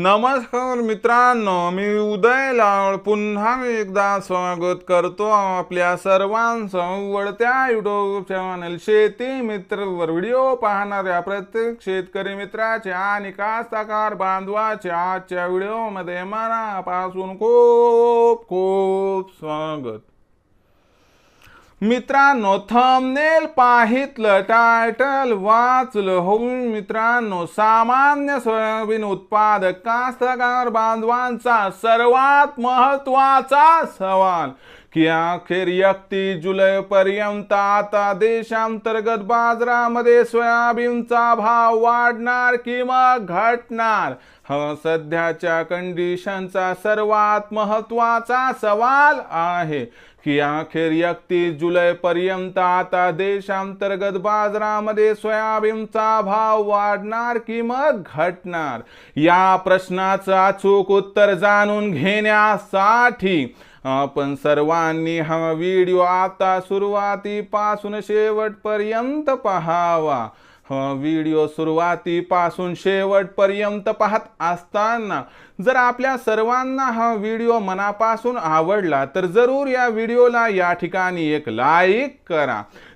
नमस्कार मित्रांनो मी उदय लावळ. पुन्हा एकदा स्वागत करतो आपल्या सर्वांचं वडत्या युट्यूब चॅनल शेती मित्रवर. व्हिडिओ पाहणाऱ्या प्रत्येक शेतकरी मित्राचे आणि कास्तकार बांधवाचे आजच्या व्हिडिओमध्ये मनापासून खूप खूप स्वागत. मित्रांनो थंबनेल पाहितलं टायटल वाचलं होऊन मित्रांनो सामान्य सोयाबीन उत्पादक कास्तकार बांधवांचा सर्वात महत्त्वाचा सवाल की अखेर एकतीस जुलै पर्यंत आता देशांतर्गत बाजारामध्ये सोयाबीनचा भाव वाढणार किंवा घटणार? हा सध्याच्या कंडिशनचा सर्वात महत्त्वाचा सवाल आहे. की अखेर एकतीस जुलै पर्यंत आता देशांतर्गत बाजारामध्ये सोयाबीनचा भाव वाढणार की मग घटणार? या प्रश्नाचं अचूक उत्तर जाणून घेण्यासाठी आपण सर्वांनी हा व्हिडिओ आता सुरुवातीपासून शेवटपर्यंत पहावा. व्हिडिओ सुरुवातीपासून शेवटपर्यंत पाहत असताना जर आपल्या सर्वांना हा व्हिडिओ मनापासून आवडला तर जरूर या व्हिडिओला या ठिकाणी एक लाईक करा.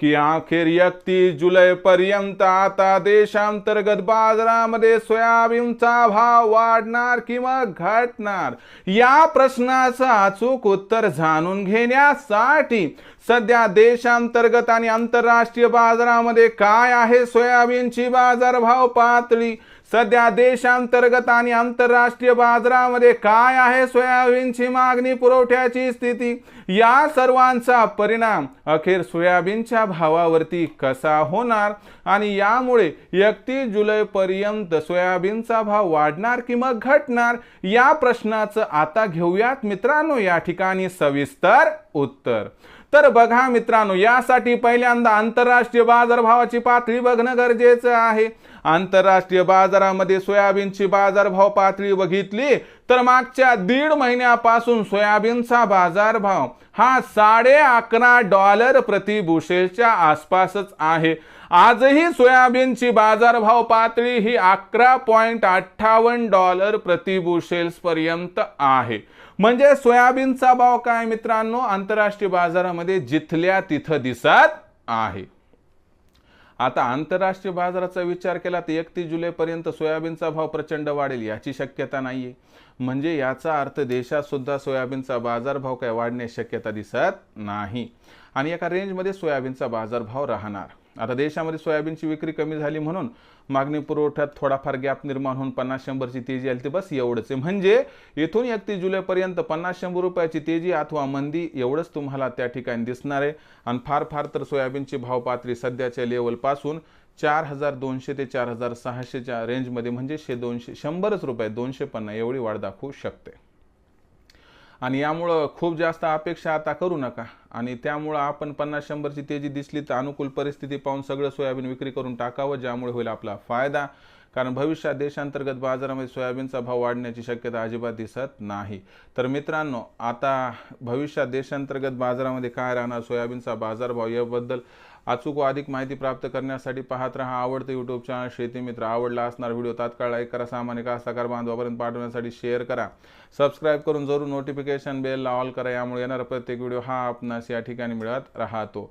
की अखेर एकतीस जुलै पर्यंत आता देशांतर्गत बाजारामध्ये सोयाबीनचा भाव वाढणार किंवा घटणार? या प्रश्नाचं अचूक उत्तर जाणून घेण्यासाठी सध्या देशांतर्गत आणि आंतरराष्ट्रीय बाजारामध्ये काय आहे? सोयाबीनची बाजारभाव पातळी सध्या देशांतर्गत आणि आंतरराष्ट्रीय बाजारामध्ये काय आहे सोयाबीनची मागणी पुरवठ्याची स्थिती या सर्वांचा परिणाम अखेर सोयाबीनच्या भावावरती कसा होणार? आणि यामुळे एकतीस जुलैपर्यंत सोयाबीनचा भाव वाढणार की मग घटणार? या प्रश्नाचं आता घेऊयात मित्रांनो या ठिकाणी सविस्तर उत्तर. तर बघा मित्रांनो यासाठी पहिल्यांदा आंतरराष्ट्रीय बाजारभावाची पातळी बघणं गरजेचं आहे. आंतरराष्ट्रीय बाजारामध्ये सोयाबीनची बाजारभाव पातळी बघितली तर मागच्या दीड महिन्यापासून सोयाबीनचा बाजारभाव हा साडे अकरा डॉलर प्रति बुशेलच्या आसपासच आहे. आजही सोयाबीनची बाजारभाव पातळी ही अकरा पॉईंट अठ्ठावन्न डॉलर प्रति बुशेल्स पर्यंत आहे. म्हणजे सोयाबीनचा भाव काय मित्रांनो? आंतरराष्ट्रीय बाजारामध्ये जिथल्या तिथं दिसत आहे. आता आंतरराष्ट्रीय बाजाराचा विचार केला तर एकतीस जुलैपर्यंत सोयाबीनचा भाव प्रचंड वाढेल याची शक्यता नाही आहे म्हणजे याचा अर्थ देशात सुद्धा सोयाबीनचा बाजारभाव काय वाढण्याची शक्यता दिसत नाही. आणि एका रेंजमध्ये सोयाबीनचा बाजारभाव राहणार. आता देशामध्ये सोयाबीनची विक्री कमी झाली म्हणून मागणी पुरवठ्यात थोडाफार गॅप निर्माण होऊन पन्नास शंभरची तेजी आली ते बस एवढंच आहे. म्हणजे इथून एकतीस जुलैपर्यंत पन्नास शंभर रुपयाची तेजी अथवा मंदी एवढंच तुम्हाला त्या ठिकाणी दिसणार आहे. आणि फार फार तर सोयाबीनची भावपातळी सध्याच्या लेवलपासून चार हजार दोनशे ते चार हजार सहाशेच्या रेंजमध्ये म्हणजे शे दोनशे शंभरच रुपये दोनशे पन्नास एवढी वाढ दाखवू शकते. आणि यामुळं खूप जास्त अपेक्षा आता करू नका. आणि त्यामुळं आपण पन्नास शंभरची तेजी दिसली तर अनुकूल परिस्थिती पाहून सगळं सोयाबीन विक्री करून टाकावं ज्यामुळे होईल आपला फायदा. कारण भविष्यात देशांतर्गत बाजारामध्ये सोयाबीनचा भाव वाढण्याची शक्यता अजिबात दिसत नाही. तर मित्रांनो आता भविष्यात देशांतर्गत बाजारामध्ये काय राहणार? सोयाबीनचा बाजारभाव याबद्दल अचूक व अधिक माहिती प्राप्त करण्यासाठी पाहत राहा आवडतं यूट्यूब चॅनल शेती मित्र आवडला असणार व्हिडिओ तात्काळ लाईक करा. सामान्य कास्तकार बांधवापर्यंत पाठवण्यासाठी शेअर करा. सबस्क्राईब करून जरूर नोटिफिकेशन बेलला ऑल करा. यामुळे येणारा प्रत्येक व्हिडिओ हा आपणास या ठिकाणी मिळत राहतो.